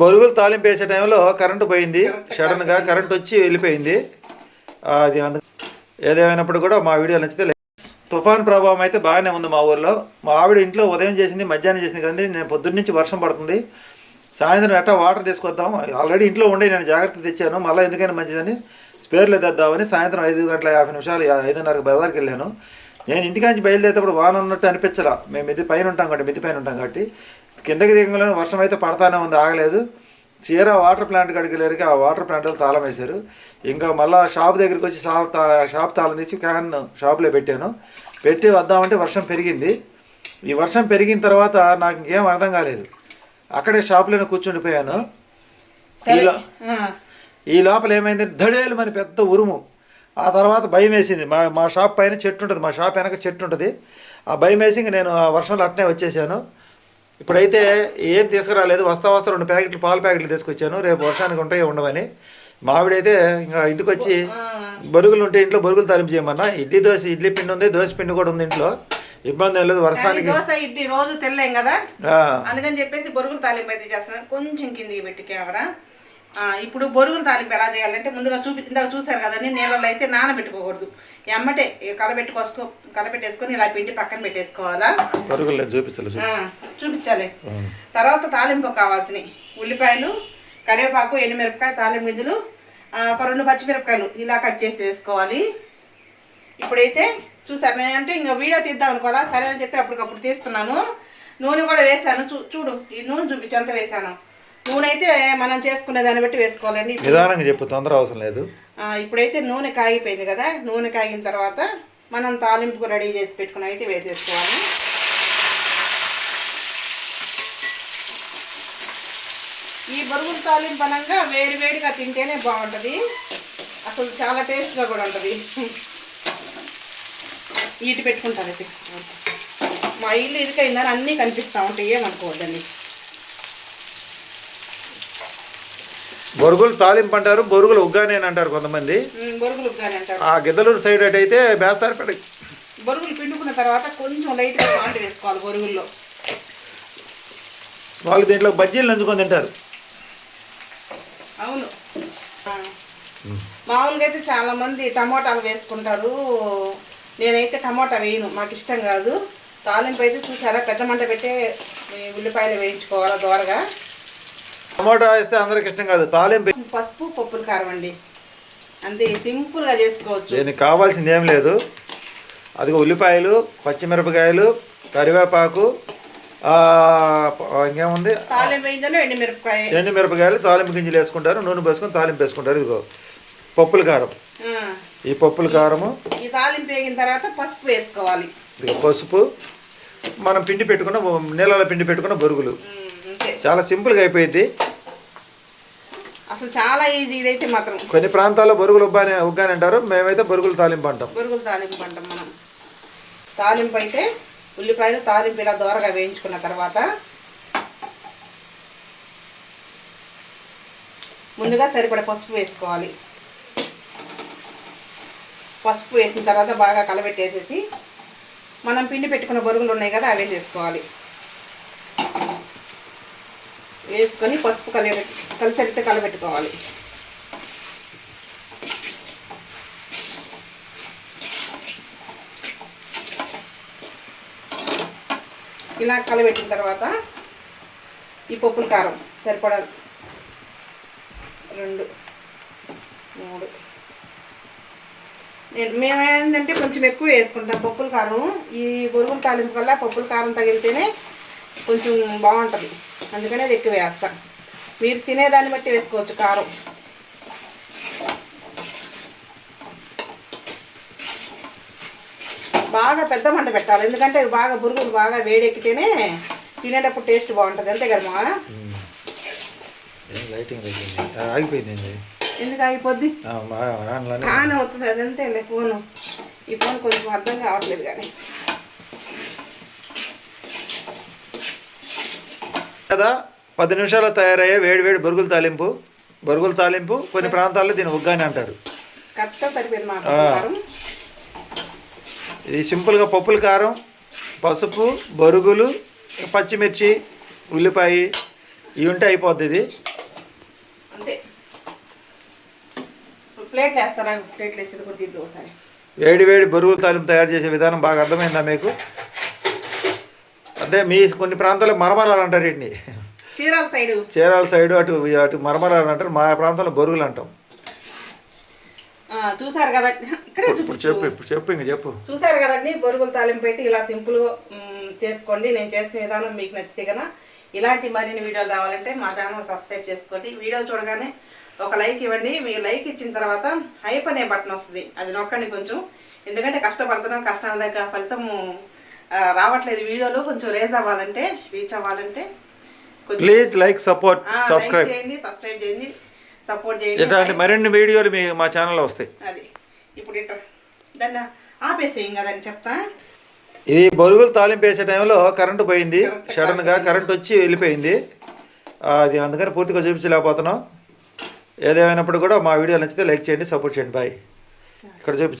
బొరుగులు తాలింపు వేసే టైంలో కరెంటు పోయింది. సడన్గా కరెంట్ వచ్చి వెళ్ళిపోయింది. అది అందు ఏదేమైనప్పుడు కూడా మా వీడియో నచ్చితే తుఫాన్ ప్రభావం అయితే బాగానే ఉంది మా ఊర్లో. మా ఆవిడ ఇంట్లో ఉదయం చేసింది మధ్యాహ్నం చేసింది కదండి. నేను పొద్దున్న నుంచి వర్షం పడుతుంది. సాయంత్రం ఎట్టా వాటర్ తీసుకొద్దాం. ఆల్రెడీ ఇంట్లో ఉండి నేను జాగ్రత్త తెచ్చాను. మళ్ళీ ఎందుకైనా మంచిదని స్పేర్లు తెద్దామని సాయంత్రం ఐదు గంటల యాభై నిమిషాలు ఐదున్నరకు బజార్కి వెళ్ళాను. నేను ఇంటికాంచి బయలుదేరేటప్పుడు వాన ఉన్నట్టు అనిపించలా. మేము మిద్ది పైన ఉంటాం కాబట్టి మిద్ది పైన ఉంటాం కాబట్టి. కిందకి దిగంగానే వర్షం అయితే పడతానే ఉంది ఆగలేదు. చీర వాటర్ ప్లాంట్ కాడికి వెళ్ళారు ఆ వాటర్ ప్లాంట్ వాళ్ళు తాళం వేశారు. ఇంకా మళ్ళీ షాప్ దగ్గరికి వచ్చి షాప్ తా- షాప్ తాళం తీసి క్యాన్ షాప్లో పెట్టాను. పెట్టి వద్దామంటే వర్షం పెరిగింది. ఈ వర్షం పెరిగిన తర్వాత నాకు ఇంకేం అర్థం కాలేదు. అక్కడే షాప్లోనే కూర్చుండిపోయాను ఈ లోపల ఏమైంది? దడేలు మన పెద్ద ఉరుము. ఆ తర్వాత భయం వేసింది. మా మా షాప్ పైన చెట్టు ఉంటుంది. మా షాప్ వెనక చెట్టు ఉంటుంది. ఆ భయం వేసి నేను ఆ వర్షంలో అట్నే వచ్చేసాను. ఇప్పుడైతే ఏం తీసుకురాలేదు వస్తా వస్తా రెండు ప్యాకెట్లు పాల ప్యాకెట్లు తీసుకొచ్చాను. రేపు వర్షానికి ఉంటాయో ఉండవని. మావిడైతే ఇంకా ఇంటికి వచ్చి బరుగులు ఉంటే ఇంట్లో బరుగులు తాలింపు చేయమన్నా. ఇడ్లీ దోశ ఇడ్లీ పిండి ఉంది దోశ పిండి కూడా ఉంది ఇంట్లో. ఇబ్బంది లేదు వర్షానికి. దోశ ఇడ్లీ రోజు తెల్లేం కదా. అందుకని చెప్పేసి బొరుగుల తాలింపు అయితే చేస్తున్నాను. కొంచెం కిందికి పెట్టి కెమెరా. ఇప్పుడు బొరుగుల తాలింపు ఎలా చేయాలంటే ముందుగా చూపి ఇందాక చూసారు కదండి నీళ్ళలో అయితే నానబెట్టుకోకూడదు. ఎమ్మటే కలబెట్టుకోసుకో కలబెట్టేసుకొని ఇలా పిండి పక్కన పెట్టేసుకోవాలా? చూపించాలి చూపించాలి. తర్వాత తాలింపు కావాల్సినవి. ఉల్లిపాయలు కరివేపాకు ఎండుమిరపకాయ తాలింపు గింజలు ఒక రెండు పచ్చిమిరపకాయలు ఇలా కట్ చేసి వేసుకోవాలి. ఇప్పుడైతే చూసారు నేనంటే ఇంకా వీడియో తీద్దాం అనుకోవాలా? సరే అని చెప్పి అప్పటికప్పుడు తీస్తున్నాను. నూనె కూడా వేసాను చూ చూడు ఈ నూనె చూపించి ఎంత వేసాను నూనె అయితే మనం చేసుకునే దాన్ని బట్టి వేసుకోవాలండి. నిదానంగా చెప్పు తొందర అవసరం లేదు. ఇప్పుడైతే నూనె కాగిపోయింది కదా నూనె కాగిన తర్వాత మనం తాలింపుకు రెడీ చేసి పెట్టుకుని అయితే వేసేసుకోవాలి. ఈ బరుగుల తాలింపు అనంగా వేడి వేడిగా తింటేనే బాగుంటుంది. అసలు చాలా టేస్ట్గా కూడా ఉంటుంది. ఈటి పెట్టుకుంటాను అయితే. మా ఇల్లు ఇరుకైందని అన్నీ కనిపిస్తూ ఉంటాయి ఏమనుకోవద్దండి. బొరుగులు తాలింపు అంటారు బొరుగులు ఉగ్గానే అని అంటారు కొంతమంది. బొరుగులు కానీ అంటారు. ఆ గిద్దలూరు సైడ్ అటు అయితే బేస్తారపేట బొరుగులు పిండుకున్న తర్వాత కొంచెం లైట్గా సాల్ట్ వేసుకోవాలి బొరుగుల్లో. వాళ్ళు దీంట్లో బజ్జీలు నంచుకొని తింటారు. అవును. మామూలుగా అయితే చాలా మంది టమోటాలు వేసుకుంటారు. నేనైతే టమోటా వేయను మాకు ఇష్టం కాదు. తాలింపు అయితే చూసారా పెద్ద మంట పెట్టే ఉల్లిపాయలు వేయించుకోవాలా దోరగా. టమోటా వేస్తే అందరికి ఇష్టం కాదు. తాలింపు పసుపు పప్పులు కారం అండి. అంతే సింపుల్గా చేసుకోవచ్చు. దీనికి కావాల్సింది ఏం లేదు. అది ఉల్లిపాయలు పచ్చిమిరపకాయలు కరివేపాకు ఇంకేముంది? ఎండి మిరపకాయ ఎండు మిరపకాయలు తాలింపు గింజలు వేసుకుంటారు. నూనె పోసుకొని తాలింపు వేసుకుంటారు. ఇదిగో పప్పుల కారం. ఈ పప్పుల కారము. ఈ తాలింపు వేగిన తర్వాత పసుపు వేసుకోవాలి. ఇదిగో పసుపు. మనం పిండి పెట్టుకున్న నీళ్ళలో పిండి పెట్టుకున్న బొరుగులు. చాలా సింపుల్గా అయిపోయింది. అసలు చాలా ఈజీ ఇదైతే మాత్రం. కొన్ని ప్రాంతాల్లో బొరుగులు ఉబ్బాని ఉగ్గాని అంటారు. మేమైతే బొరుగులు తాలింపు అంటాం. బొరుగులు తాలింపు అంటాం మనం. తాలింపు అయితే ఉల్లిపాయలు తాలింపు ఇలా దోరగా వేయించుకున్న తర్వాత ముందుగా సరిపడ పసుపు వేసుకోవాలి. పసుపు వేసిన తర్వాత బాగా కలబెట్టేసేసి మనం పిండి పెట్టుకున్న బొరుగులు ఉన్నాయి కదా అవి వేసేసుకోవాలి వేసుకొని పసుపు కలిపెట్టి కలిసేటట్టు కలబెట్టుకోవాలి. ఇలా కలబెట్టిన తర్వాత ఈ పప్పుల కారం సరిపడా రెండు మూడు. నేను మేము ఏంటంటే కొంచెం ఎక్కువ వేసుకుంటాం పప్పుల కారం. ఈ బొరుగుల తాలింపు వల్ల పప్పుల కారం తగిలితేనే కొంచెం బాగుంటుంది. అందుకనే అది ఎక్కువ వేస్తాం. మీరు తినేదాన్ని బట్టి వేసుకోవచ్చు కారం. బాగా పెద్ద మంట పెట్టాలి. ఎందుకంటే బాగా బురుగులు బాగా వేడెక్కితేనే తినేటప్పుడు టేస్ట్ బాగుంటుంది. అంతే కదా మా ఏం లైటింగ్ ఆగిపోయింది? ఎందుకు ఆగిపోద్ది? ఆన్ అవుతుంది అదంతే లే ఫోను. ఈ ఫోన్ కొంచెం అర్థం కావట్లేదు కానీ. కదా? పది నిమిషాల్లో తయారయ్యే వేడి వేడి బొరుగుల తాలింపు. బొరుగుల తాలింపు కొన్ని ప్రాంతాల్లో దీన్ని ఉగ్గాని అంటారు. ఇది సింపుల్గా పప్పుల కారం పసుపు బొరుగులు పచ్చిమిర్చి ఉల్లిపాయ ఇవి ఉంటే అయిపోద్ది ఇది. వేడి వేడి బరువుల తాలింపు తయారు చేసే విధానం బాగా అర్థమైందా మీకు? అంటే మీ కొన్ని ప్రాంతాల్లో మరమరాలు అంటారు వీటిని. చీరాల సైడు. చీరాల సైడు అటు అటు మరమరాలు అంటారు మా ప్రాంతంలో బొరుగులు అంటాం. చూసారు కదా ఇక్కడే ఇప్పుడు చెప్పు ఇప్పుడు చెప్పు ఇంక చెప్పు. చూసారు కదండి బొరుగుల తాలింపు అయితే ఇలా సింపుల్గా మ్, చేసుకోండి. నేను చేసిన విధానం మీకు నచ్చితే కదా ఇలాంటి మరిన్ని వీడియోలు రావాలంటే మా ఛానల్ సబ్స్క్రైబ్ చేసుకోండి. వీడియో చూడగానే ఒక లైక్ ఇవ్వండి. మీ లైక్ ఇచ్చిన తర్వాత హైప్ అనే బటన్ వస్తుంది. అది నొక్కండి కొంచెం. ఎందుకంటే కష్టపడుతున్నాం కష్టాల దగ్గర ఫలితం రావట్లేదు. వీడియోలో కొంచెం రేజ్ అవ్వాలంటే రీచ్ అవ్వాలంటే ప్లీజ్ లైక్ సపోర్ట్ సబ్స్క్రైబ్ చేయండి సబ్స్క్రైబ్ చేయండి సపోర్ట్ చేయండి. ఇట్లాంటి మరిన్ని వీడియోలు మీ మా ఛానల్లో వస్తాయి. అది. ఇప్పుడు ఇట్లా దాన్ని ఆపేసేయం కదని చెప్తా. ఇది బొరుగులు తాలింపు వేసే టైంలో కరెంటు పోయింది. సడన్గా కరెంట్ వచ్చి వెళ్ళిపోయింది. అది అందుకని పూర్తిగా చూపించలేకపోతున్నాం. ఏదేమైనప్పుడు కూడా మా వీడియో నచ్చితే లైక్ చేయండి సపోర్ట్ చేయండి. బాయ్ ఇక్కడ చూపి